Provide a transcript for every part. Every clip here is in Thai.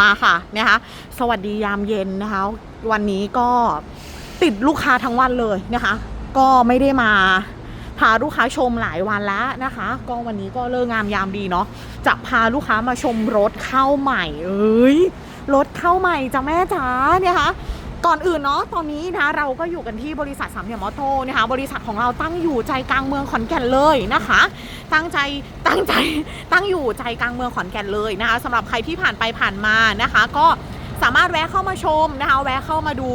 มาค่ะนะคะสวัสดียามเย็นนะคะ วันนี้ก็ติดลูกค้าทั้งวันเลยนะคะ ก็ไม่ได้มาพาลูกค้าชมหลายวันแล้วนะคะ ก็วันนี้ก็เลิกงามยามดีเนาะจะพาลูกค้ามาชมรถเข้าใหม่ เอ้ยรถเข้าใหม่จ้ะแม่จ๋าเนี่ยค่ะ ก่อนอื่นเนาะตอนนี้นะเราก็อยู่กันที่บริษัทสามเหลี่ยมออโต้นะคะบริษัทของเราตั้งอยู่ใจกลางเมืองขอนแก่นเลยนะคะ ตั้งใจตั้งใจตั้งอยู่ใจกลางเมืองขอนแก่นเลยนะคะสำหรับใครที่ผ่านไปผ่านมานะคะ ก็ สามารถแวะเข้ามาชมนะคะ แวะเข้ามาดู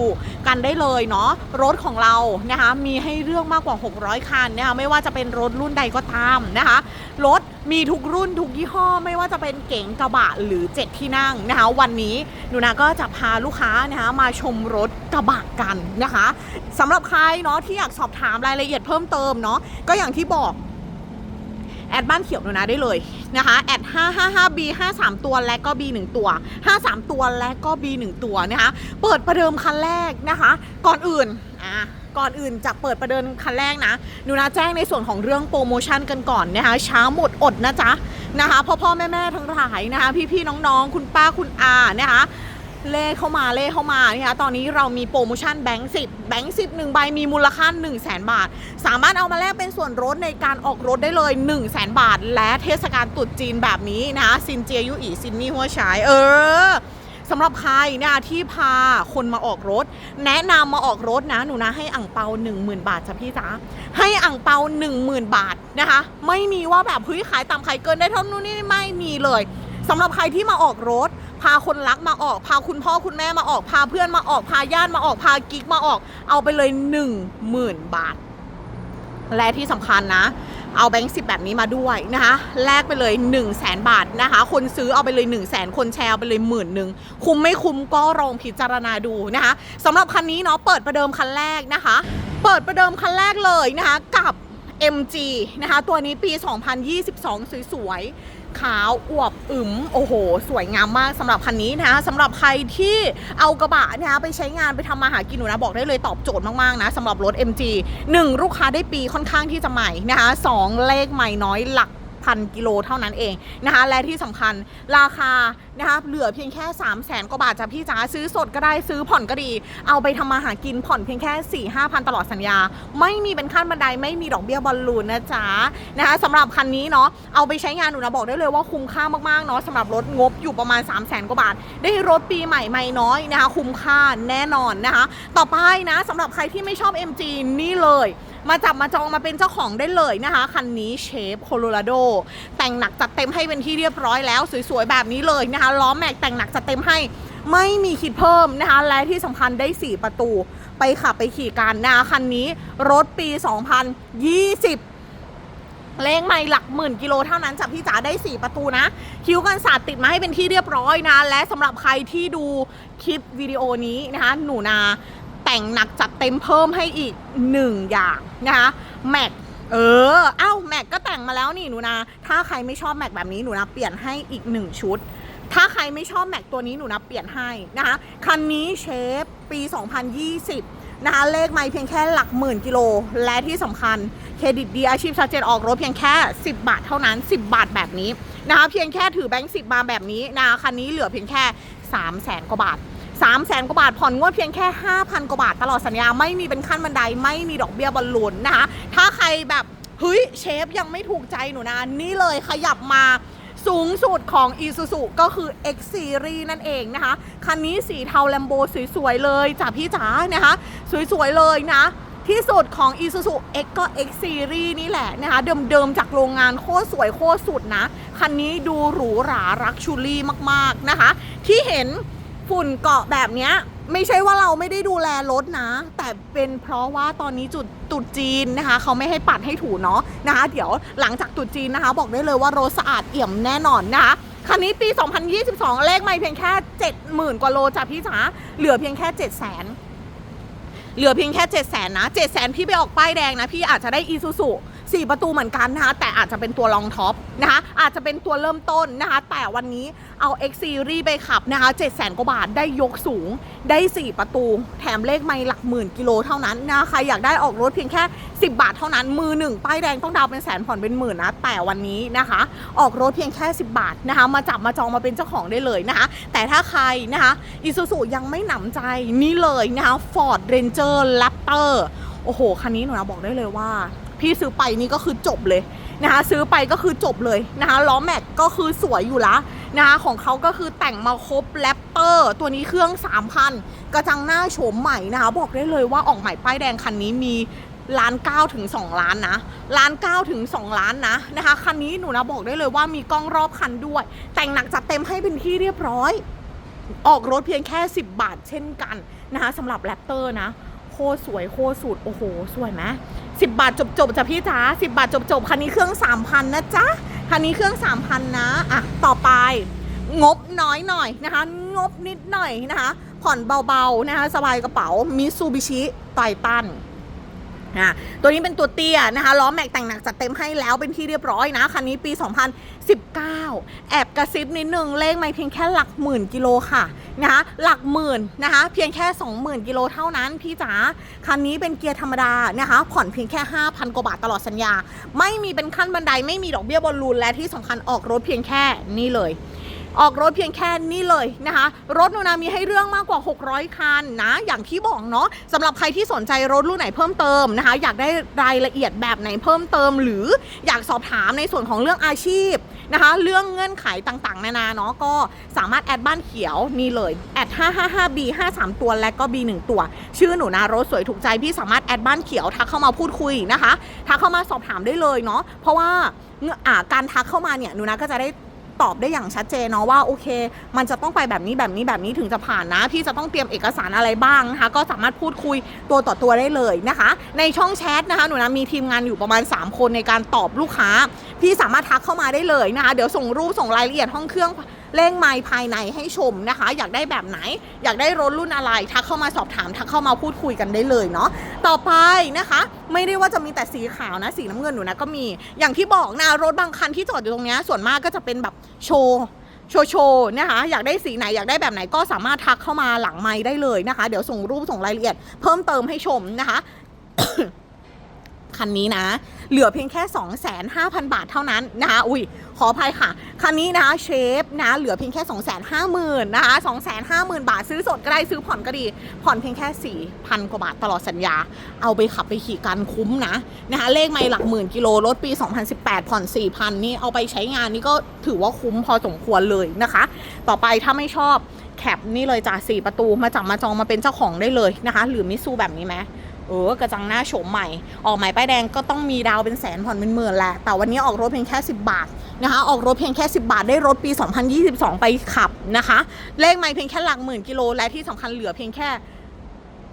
กันได้เลยเนาะรถของเรานะคะ มีให้เลือกมากกว่า 600 คันนะคะไม่ว่าจะเป็นรถรุ่นใดก็ตามนะคะรถมีทุกรุ่นทุกยี่ห้อ ไม่ว่าจะเป็นเก๋งกระบะหรือ 7 ที่นั่งนะคะ วันนี้หนูนาก็จะพาลูกค้านะคะมาชมรถกระบะกันนะคะสำหรับใครเนาะที่อยากสอบถามรายละเอียดเพิ่มเติมเนาะก็อย่างที่บอก แอดบ้านเขียวหนูนะได้เลยนะคะแอด 555B 53 ตัวและก็ B 1ตัว 53 ตัวและก็ B 1ตัวนะคะเปิดประเดิมคันแรกนะคะ ก่อนอื่นอะก่อนอื่นจะเปิดประเดิมคันแรกนะหนูนะแจ้งในส่วนของเรื่องโปรโมชั่นกันก่อนนะคะเช้าหมดอดนะจ๊ะนะคะพ่อพ่อแม่แม่ทั้งหลายนะคะ พี่พี่ๆน้องๆคุณป้าคุณอานะคะ เล่เข้ามาเล่เข้ามานะคะตอนนี้เรามีโปรโมชั่นแบงค์สิบแบงค์สิบหนึ่งใบมีมูลค่า 1 0 0 0 0แบาท สามารถเอามาแลกเป็นส่วนลดในการออกรถได้เลย 1 0 0 0 0แบาท และเทศกาลตรุษจีนแบบนี้นะซินเจียยุอีซินนี่หัวฉายเออสำหรับใครนะคะที่พาคนมาออกรถ แนะนำมาออกรถนะหนูนะให้อ่งเปา 10,000 บาทจ้ะพี่จ๋าให้อ่งเปา 10,000 บาทนะคะ ไม่มีว่าแบบเฮ้ยขายต่ำขายเกินได้เท่านู้นนี่ไม่มีเลยสำหรับใครที่มาออกรถ พาคนรักมาออก พาคุณพ่อคุณแม่มาออก พาเพื่อนมาออก พาญาติมาออก พากิ๊กมาออก เอาไปเลย 1 0,000 บาท และที่สำคัญนะ เอาแบงค์สิบแบบนี้มาด้วยนะคะ แลกไปเลย 1 0 0 0 0แสนบาทนะคะ คนซื้อเอาไปเลย 1 0 0 0 0แสนคนแชร์เอาไปเลยหมื่นหนึ่ง คุ้มไม่คุ้มก็ลองพิจารณาดูนะคะสำหรับคันนี้เนาะ เปิดประเดิมคันแรกนะคะ เปิดประเดิมคันแรกเลยนะคะกับ MG นะคะ ตัวนี้ปี 2022 สวยๆ ขาวอวบอึมโอ้โห สวยงามมากสำหรับคันนี้นะคะสำหรับใครที่เอากระบะนะคะไปใช้งานไปทำมาหากินหนูนะบอกได้เลยตอบโจทย์มากๆนะสำหรับรถ MG 1 ลูกค้าได้ปีค่อนข้างที่จะใหม่นะคะ2เลขใหม่น้อยหลัก พันกิโลเท่านั้นเองนะคะ และที่สำคัญราคานะคะเหลือเพียงแค่ 3 0 0แสนกว่าบาทจ้ะพี่จ๋าซื้อสดก็ได้ซื้อผ่อนก็ดี เอาไปทำมาหากินผ่อนเพียงแค่4ี่ห้าพันตลอดสัญญา ไม่มีเป็นขั้นบันไดไม่มีดอกเบี้ยบอลลูนนะจ๊ะนะคะสำหรับคันนี้เนาะเอาไปใช้งานหนูนะบอกได้เลยว่าคุ้มค่ามากๆเนาะสำหรับรถงบอยู่ประมาณ 3 0 0แสนกว่าบาท ได้รถปีใหม่ไม่น้อยนะคะคุ้มค่าแน่นอนนะคะ ต่อไปนะสำหรับใครที่ไม่ชอบ MG นี่เลย มาจับมาจองมาเป็นเจ้าของได้เลยนะคะ คันนี้เชฟโคโลราโดแต่งหนักจัดเต็มให้เป็นที่เรียบร้อยแล้ว สวยๆ แบบนี้เลยนะคะ ล้อแม็กแต่งหนักจัดเต็มให้ไม่มีคิดเพิ่มนะคะ และที่สำคัญได้ 4 ประตู ไปขับไปขี่กันนะคะคันนี้รถปี 2020เลงไม่หลักหมื่นกิโลเท่านั้นจากพี่จ๋าได้ 4 ประตูนะ คิ้วกันศาสตร์ติดมาให้เป็นที่เรียบร้อยนะ และสำหรับใครที่ดูคลิปวิดีโอนี้นะคะ หนูนา แต่งหนักจัดเต็มเพิ่มให้อีก1อย่างนะคะแม็กเออ เอ้าแม็กก็แต่งมาแล้วนี่หนูนาถ้าใครไม่ชอบแม็กแบบนี้หนูนาเปลี่ยนให้อีก1ชุด ถ้าใครไม่ชอบแม็กตัวนี้หนูนะเปลี่ยนให้นะคะคันนี้เชฟปี 2020 นะคะเลขไม่เพียงแค่หลักหมื่นกิโล และที่สำคัญเครดิตดีอาชีพชัดเจนออกรถเพียงแค่ 10 บาทเท่านั้น 10 บาทแบบนี้นะคะเพียงแค่ถือแบงค์10บาทแบบนี้นะคะคันนี้เหลือเพียงแค่ 3 0 0แสนกว่าบาท 3 0 0แสนกว่าบาทผ่อนงวดเพียงแค่ 5,000 กว่าบาทตลอดสัญญาไม่มีเป็นขั้นบันไดไม่มีดอกเบี้ยบอลลูนนะคะถ้าใครแบบเฮ้ยเชฟยังไม่ถูกใจหนูนะนี่เลยขยับมาสูงสุดของ Isuzu ก็คือ X Series นั่นเองนะคะ คันนี้สีเทาแลมโบสวย ๆ เลยจ้ะพี่จ๋านะคะ สวย ๆ เลยนะ ที่สุดของ Isuzu X ก็ X Series นี่แหละนะคะ เดิม ๆ จากโรงงานโคตรสวยโคตรสุดนะ คันนี้ดูหรูหรารักชูรี่มาก ๆ นะคะ ที่เห็น ฝุ่นเกาะแบบเนี้ยไม่ใช่ว่าเราไม่ได้ดูแลรถนะ แต่เป็นเพราะว่าตอนนี้จุดตุดจีนนะคะเขาไม่ให้ปัดให้ถูเนาะนะคะ เดี๋ยวหลังจากตุดจีนนะคะ บอกได้เลยว่ารถสะอาดเอี่ยมแน่นอนนะคะคันนี้ปี 2022 เลขไม่เพียงแค่ 70,000 กว่าโลจ้ะพี่จ๋าเหลือเพียงแค่ 7 0 0 0 0เหลือเพียงแค่ 7 0 0 0 0 0นะ7 0 0 0 0พี่ไปออกป้ายแดงนะพี่อาจจะได้ Isuzu 4 ประตูเหมือนกันนะคะ แต่อาจจะเป็นตัวรองท็อปนะคะ อาจจะเป็นตัวเริ่มต้นนะคะ แต่วันนี้เอา X Series ไปขับนะคะ7 0 0 0 0กว่าบาทได้ยกสูง ได้ 4 ประตู แถมเลขไม่หลักหมื่นกิโลเท่านั้นนะคะใครอยากได้ออกรถเพียงแค่ 10 บาทเท่านั้น มือหนึ่งป้ายแดงต้องดาวน์เป็นแสนผ่อนเป็นหมื่นนะ แต่วันนี้นะคะ ออกรถเพียงแค่ 10 บาทนะคะ มาจับมาจองมาเป็นเจ้าของได้เลยนะคะ แต่ถ้าใครนะคะอิซูซูยังไม่หนำใจนี่เลยนะคะ Ford Ranger Raptor โอ้โห คันนี้หนูนะบอกได้เลยว่า พี่ซื้อไปนี่ก็คือจบเลยนะคะซื้อไปก็คือจบเลยนะคะล้อแม็กก็คือสวยอยู่ละนะคะของเขาก็คือแต่งมาครบแรปเตอร์ตัวนี้เครื่อง 3,000 กระจังหน้าโฉมใหม่นะคะบอกได้เลยว่าออกใหม่ป้ายแดงคันนี้มีล้านเก้าถึงสองล้านนะล้านเก้าถึงสองล้านนะนะคะคันนี้หนูนะบอกได้เลยว่ามีกล้องรอบคันด้วย แต่งหนักจัดเต็มให้เป็นที่เรียบร้อย ออกรถเพียงแค่ 10 บาทเช่นกันนะคะสำหรับแรปเตอร์นะโคตรสวยโคตรสุดโอ้โห สวยไหม สิบบาทจบจบจ้ะพี่จ๋าสิบาทจบจบคันนี้เครื่องสามพันนะจ๊ะ คันนี้เครื่องสามพันนะ อะ ต่อไป งบน้อยหน่อยนะคะ งบนิดหน่อยนะคะ ผ่อนเบาๆนะคะ สบายกระเป๋ามิซูบิชิไททัน นะตัวนี้เป็นตัวเตี้ยนะคะล้อแม็กแต่งหนักจัดเต็มให้แล้วเป็นที่เรียบร้อยนะคันนี้ปี 2019 แอบกระซิบนิดนึงเลขไม่เพียงแค่หลักหมื่นกิโลค่ะนะคะหลักหมื่นนะคะเพียงแค่ 20,000กิโลเท่านั้นพี่จ๋าคันนี้เป็นเกียร์ธรรมดานะคะผ่อนเพียงแค่ 5,000กว่าบาทตลอดสัญญา ไม่มีเป็นขั้นบันไดไม่มีดอกเบี้ยบอลลูนและที่สำคัญออกรถเพียงแค่นี่เลย ออกรถเพียงแค่นี้เลยนะคะ รถนูนามีให้เรื่องมากกว่า 600 คันนะ อย่างที่บอกเนาะสำหรับใครที่สนใจรถรุ่นไหนเพิ่มเติมนะคะ อยากได้รายละเอียดแบบไหนเพิ่มเติม หรืออยากสอบถามในส่วนของเรื่องอาชีพนะคะ เรื่องเงื่อนไขต่างๆ นานาเนาะก็สามารถแอดบ้านเขียวนี่เลยแอด 555B 53 ตัวและก็ B 1 ตัว ชื่อหนูนารถสวยถูกใจพี่สามารถแอดบ้านเขียวทักเข้ามาพูดคุยนะคะทักเข้ามาสอบถามได้เลยเนาะเพราะว่าเงื่ออ่าการทักเข้ามาเนี่ยหนูนาก็จะได้ ตอบได้อย่างชัดเจนเนาะว่าโอเค มันจะต้องไปแบบนี้แบบนี้แบบนี้ถึงจะผ่านนะ พี่จะต้องเตรียมเอกสารอะไรบ้างนะคะ ก็สามารถพูดคุยตัวต่อตัวได้เลยนะคะ ในช่องแชทนะคะหนูนะมีทีมงานอยู่ประมาณ 3 คนในการตอบลูกค้า พี่สามารถทักเข้ามาได้เลยนะคะ เดี๋ยวส่งรูปส่งรายละเอียดห้องเครื่อง เร่งไมล์ภายในให้ชมนะคะ อยากได้แบบไหน อยากได้รถรุ่นอะไร ทักเข้ามาสอบถาม ทักเข้ามาพูดคุยกันได้เลยเนาะต่อไปนะคะ ไม่ได้ว่าจะมีแต่สีขาวนะสีน้ำเงินหนูนะก็มี อย่างที่บอกนะรถบางคันที่จอดอยู่ตรงนี้ส่วนมากก็จะเป็นแบบโชว์โชว์โชว์นะคะอยากได้สีไหนอยากได้แบบไหนก็สามารถทักเข้ามาหลังไม้ได้เลยนะคะ เดี๋ยวส่งรูปส่งรายละเอียด เพิ่มเติมให้ชมนะคะ คันนี้นะ เหลือเพียงแค่ 25,000 บาทเท่านั้นนะคะอุ้ยขออภัยค่ะ คันนี้นะเชฟนะเหลือเพียงแค่ 250,000นะคะ250,000 บาทซื้อสดก็ได้ซื้อผ่อนก็ดี ผ่อนเพียงแค่ 4,000 กว่าบาทตลอดสัญญา เอาไปขับไปขี่กันคุ้มนะนะคะเลขไม่หลักหมื่นกิโลรถปี 2018 ผ่อน 4,000 นี่เอาไปใช้งานนี่ก็ถือว่าคุ้มพอสมควรเลยนะคะ ต่อไปถ้าไม่ชอบแคปนี่เลยจ้ะ4ประตูมาจับมาจองมาเป็นเจ้าของได้เลยนะคะ หรือมิซูแบบนี้ไหม เออกระจังหน้าโฉมใหม่ ออกใหม่ป้ายแดงก็ต้องมีดาวเป็นแสนผ่อนเป็นหมื่นแหละ แต่วันนี้ออกรถเพียงแค่ 10 บาทนะคะ ออกรถเพียงแค่ 10 บาทได้รถปี 2022 ไปขับนะคะ เลขไม่เพียงแค่หลักหมื่นกิโลและที่สำคัญเหลือเพียงแค่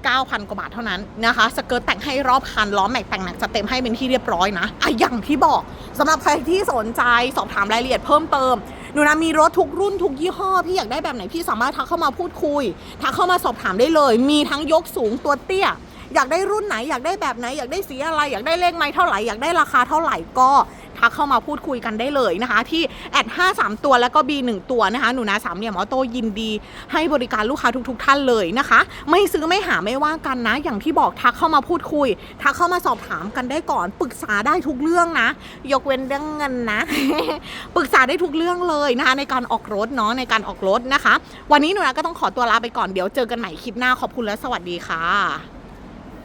9,000 กว่าบาทเท่านั้นนะคะ สเกิร์ตแต่งให้รอบคันล้อแม็กแต่งหนักจะเต็มให้เป็นที่เรียบร้อยนะอะอย่างที่บอกสำหรับใครที่สนใจสอบถามรายละเอียดเพิ่มเติมหนูนะมีรถทุกรุ่นทุกยี่ห้อ พี่อยากได้แบบไหนพี่สามารถทักเข้ามาพูดคุยทักเข้ามาสอบถามได้เลย มีทั้งยกสูงตัวเตี้ย อยากได้รุ่นไหนอยากได้แบบไหนอยากได้สีอะไร อยากได้เลขไม้เท่าไหร่อยากได้ราคาเท่าไหร่ก็ทักเข้ามาพูดคุยกันได้เลยนะคะ ที่แอด5 3ตัวแล้วก็ B 1ตัวนะคะ หนูนาสามเหลี่ยมอโต้ยินดี ให้บริการลูกค้าทุก ๆ ท่านเลยนะคะ ไม่ซื้อไม่หาไม่ว่ากันนะ อย่างที่บอกทักเข้ามาพูดคุย ทักเข้ามาสอบถามกันได้ก่อน ปรึกษาได้ทุกเรื่องนะ ยกเว้นเรื่องเงินนะ ปรึกษาได้ทุกเรื่องเลยนะคะ ในการออกรถเนาะในการออกรถนะคะ วันนี้หนูนาก็ต้องขอตัวลาไปก่อนเดี๋ยวเจอกันใหม่คลิปหน้าขอบคุณและสวัสดีค่ะ